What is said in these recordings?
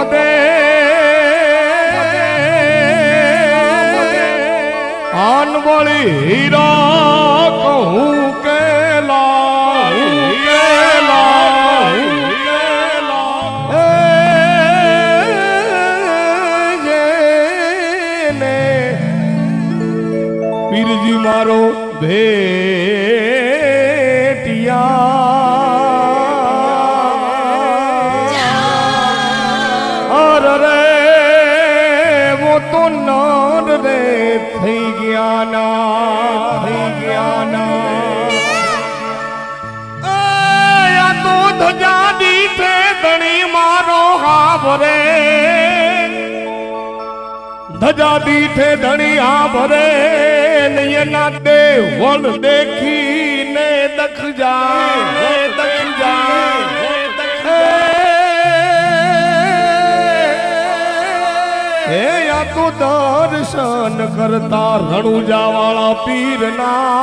પોતે અનવળી હીરા કહું પીરજી મારો ભે ભરે. ધજા દીઠે ધણિયા ભરે. એના દે વળ દેખીને દખ જાય. દખ જાય. તો દર્શન કરતા રણુજા વાળા પીરના.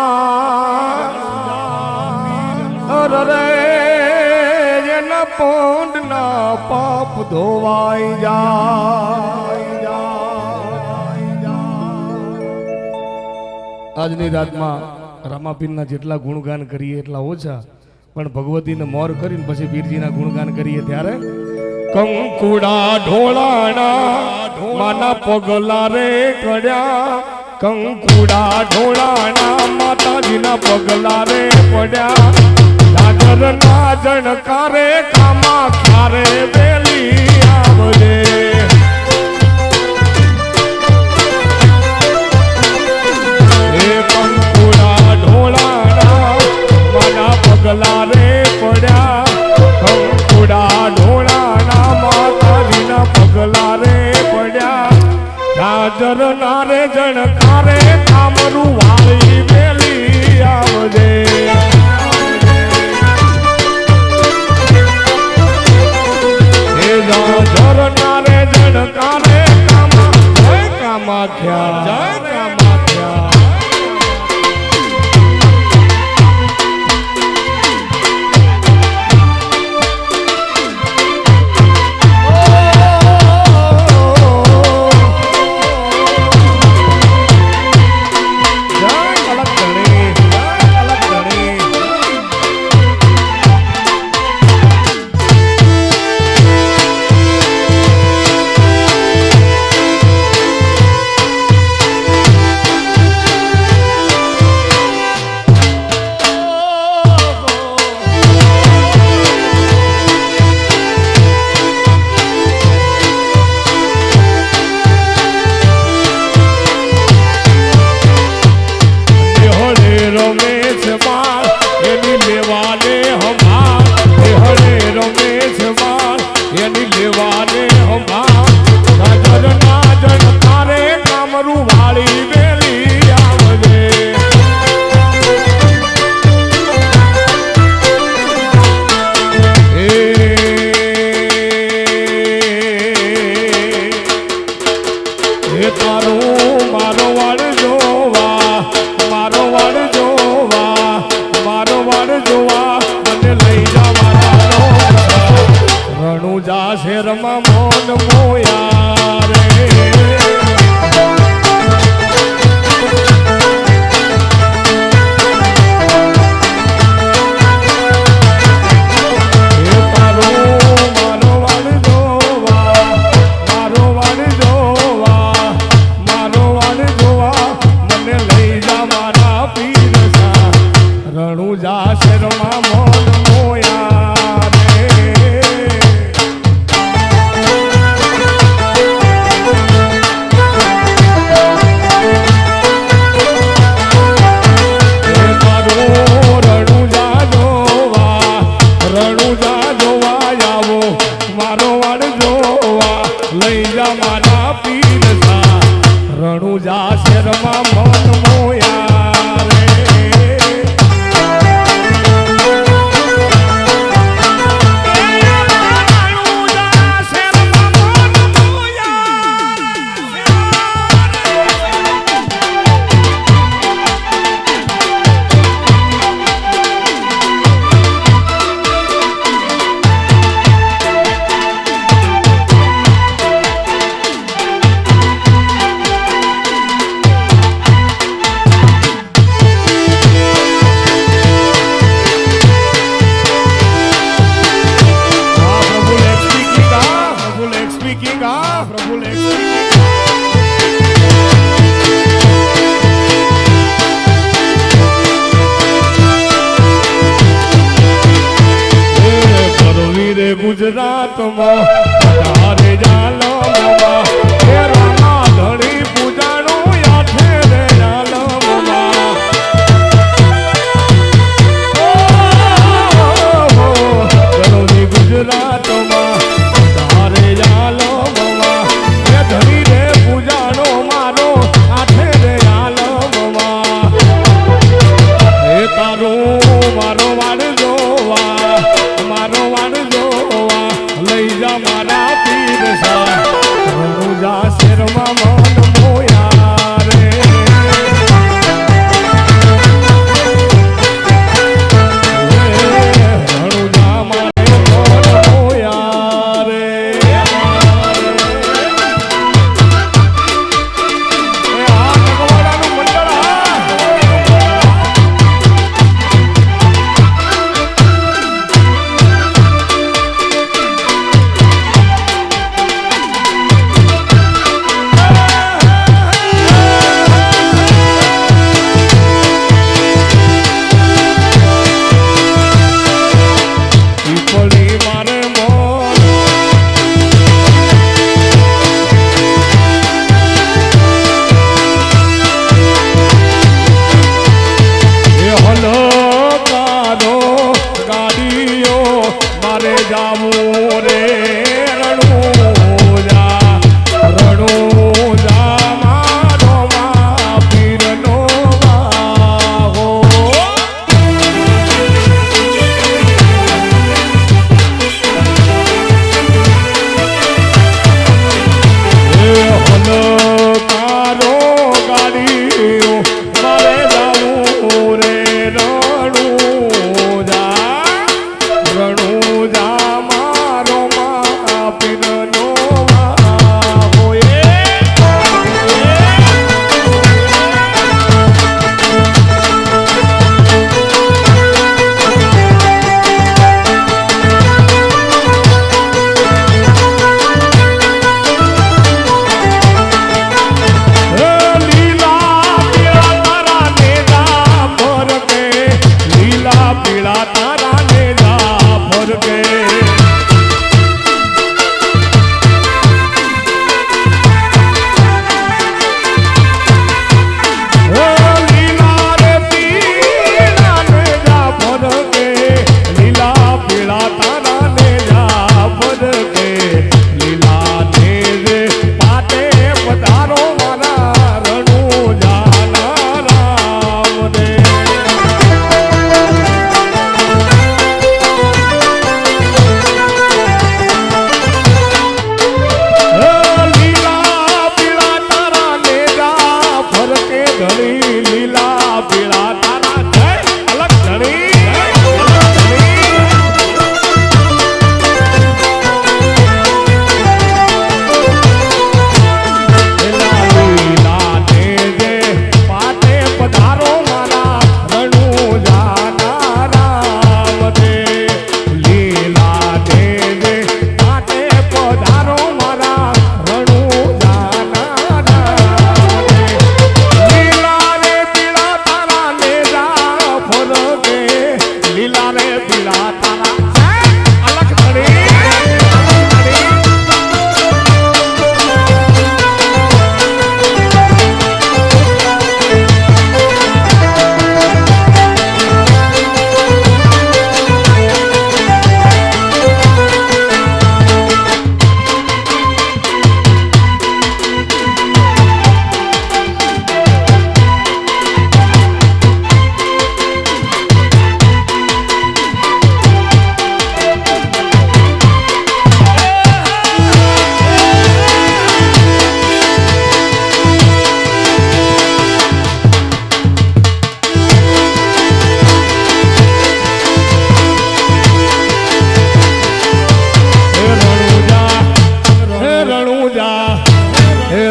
રે પોંડના પાપ ધોવાઈ જાય આજની રાતમાં રામાપીરના જેટલા ગુણગાન કરીએ એટલા ઓછા, પણ ભગવતીને મોર કરીને પછી પીરજીના ગુણગાન કરીએ ત્યારે કંકુડા ઢોળાણા માના પગલા રે કડ્યા કંકુડા ઢોળાણા માતાજીના પગલા રે પડ્યા ના જણકારે કામા ખારે વેલી? રમા મોન મોયા.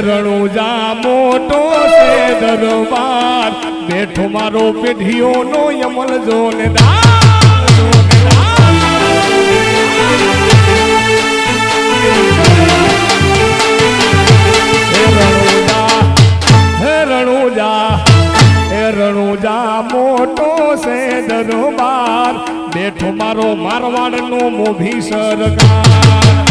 રણુજા મોટો છે દરબાર. બેઠો મારો પેઢીઓનો યમલ જોનેદાર રણુજા મોટો છે દરબાર. બેઠો મારો મારવાડનો મોભી સરકાર.